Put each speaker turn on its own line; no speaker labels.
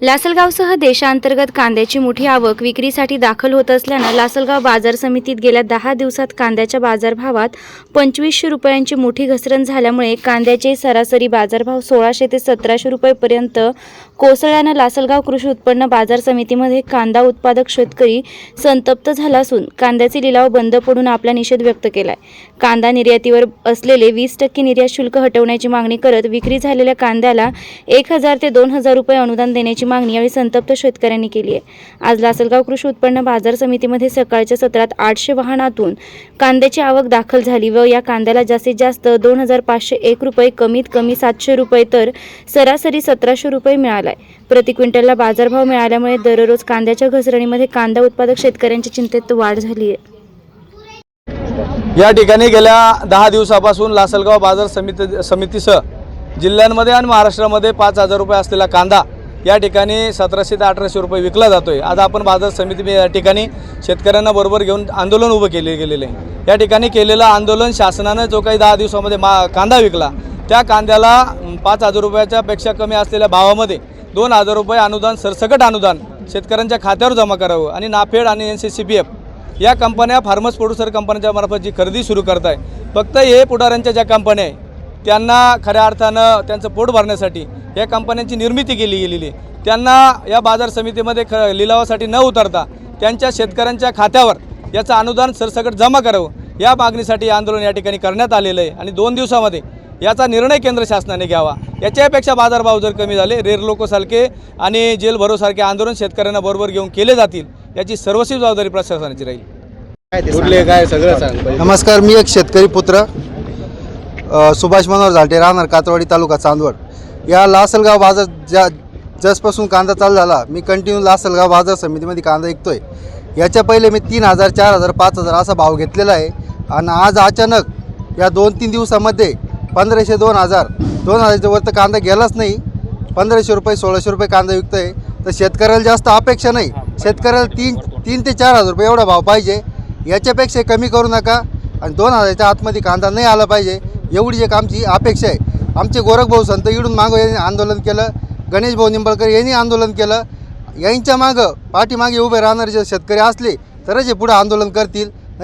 लासलगावसह देशांतर्गत कांद्याची मोठी आवक विक्रीसाठी दाखल होत असल्यानं लासलगाव बाजार समितीत गेल्या दहा दिवसात कांद्याच्या बाजारभावात पंचवीसशे रुपयांची मोठी घसरण झाल्यामुळे कांद्याचे सरासरी बाजारभाव सोळाशे ते सतराशे रुपयेपर्यंत कोसळ्यानं लासलगाव कृषी उत्पन्न बाजार समितीमध्ये कांदा उत्पादक शेतकरी संतप्त झाला असून कांद्याचे लिलाव बंद पडून आपला निषेध व्यक्त केलाय. कांदा निर्यातीवर असलेले वीस टक्के निर्यात शुल्क हटवण्याची मागणी करत विक्री झालेल्या कांद्याला एक हजार ते दोन हजार रुपये अनुदान देण्याची मागणी यावेळी संतप्त शेतकऱ्यांनी केली आहे. आज लासलगाव कृषी उत्पन्न बाजार समितीमध्ये सकाळच्या सत्रात आठशे वाहनातून कांद्याची आवक दाखल झाली व या कांद्याला जास्तीत जास्त दोन हजार पाचशे एक रुपये कमीत कमी सातशे रुपये तर सरासरी सतराशे रुपये मिळाले. प्रति क्विंटलला बाजारभाव मिळाल्यामुळे दररोज कांद्याच्या घसरणीमध्ये कांदा उत्पादक शेतकऱ्यांच्या चिंतेत वाढ झाली आहे
या ठिकाणी गेल्या दहा दिवसापासून लासलगाव बाजार समिती समितीसह जिल्ह्यांमध्ये आणि महाराष्ट्रामध्ये पाच हजार रुपये असलेला कांदा या ठिकाणी सतराशे ते अठराशे रुपये विकला जातो आहे आज आपण बाजार समिती या ठिकाणी शेतकऱ्यांना बरोबर घेऊन आंदोलन उभं केले गेलेले आहे. या ठिकाणी केलेलं आंदोलन शासनानं जो काही दहा दिवसामध्ये मा कांदा विकला त्या कांद्याला पाच हजार रुपयाच्या पेक्षा कमी असलेल्या भावामध्ये दोन हजार रुपये अनुदान सरसकट अनुदान शेतकऱ्यांच्या खात्यावर जमा करावं आणि नाफेड आणि N C C P F या कंपन्या फार्मस प्रोड्युसर कंपन्यांच्या मार्फत जी खरेदी सुरू करत आहे फक्त हे पुढाऱ्यांच्या ज्या कंपन्या आहे त्यांना खऱ्या अर्थानं त्यांचं पोट भरण्यासाठी या कंपन्यांची निर्मिती केली गेलेली आहे. त्यांना या बाजार समितीमध्ये ख लिलावासाठी न उतरता त्यांच्या शेतकऱ्यांच्या खात्यावर याचं अनुदान सरसकट जमा करावं या मागणीसाठी आंदोलन या ठिकाणी करण्यात आलेलं आहे. आणि दोन दिवसामध्ये याचा निर्णय केंद्र शासनाने घ्यावा. याच्यापेक्षा बाजारभाव जर कमी झाले रेर लोकोसारखे आणि जेल भरोसारखे आंदोलन शेतकऱ्यांना बरोबर घेऊन केले जातील याची सर्वस्वी जबाबदारी प्रशासनाची राहील. काय सगळं सांग.
नमस्कार मी एक शेतकरी पुत्र सुभाष मनोहर झालटे राहणार कातवाडी तालुका चांदवड. या लासलगाव बाजार ज्या जसपासून कांदा चालू झाला मी कंटिन्यू लासलगाव बाजार समितीमध्ये कांदा विकतोय. याच्या पहिले मी तीन हजार चार हजार पाच हजार असा भाव घेतलेला आहे. आणि आज अचानक या दोन तीन दिवसामध्ये पंधराशे दोन हजार. दोन हजारच्या वर तर कांदा गेलाच नाही. पंधराशे रुपये सोळाशे रुपये कांदा विकतो आहे तर शेतकऱ्याला जास्त अपेक्षा नाही. शेतकऱ्याला तीन तीन ते चार हजार रुपये एवढा भाव पाहिजे. याच्यापेक्षा कमी करू नका. आणि दोन हजारच्या आतमध्ये कांदा नाही आला पाहिजे. एवढी एक आमची अपेक्षा आहे. आमचे गोरखभाऊ संत इडून मागं यांनी आंदोलन केलं. गणेश भाऊ निंबळकर यांनी आंदोलन केलं. यांच्या मागं पाठीमागे उभे राहणारे जे शेतकरी असले तरच हे पुढं आंदोलन करतील.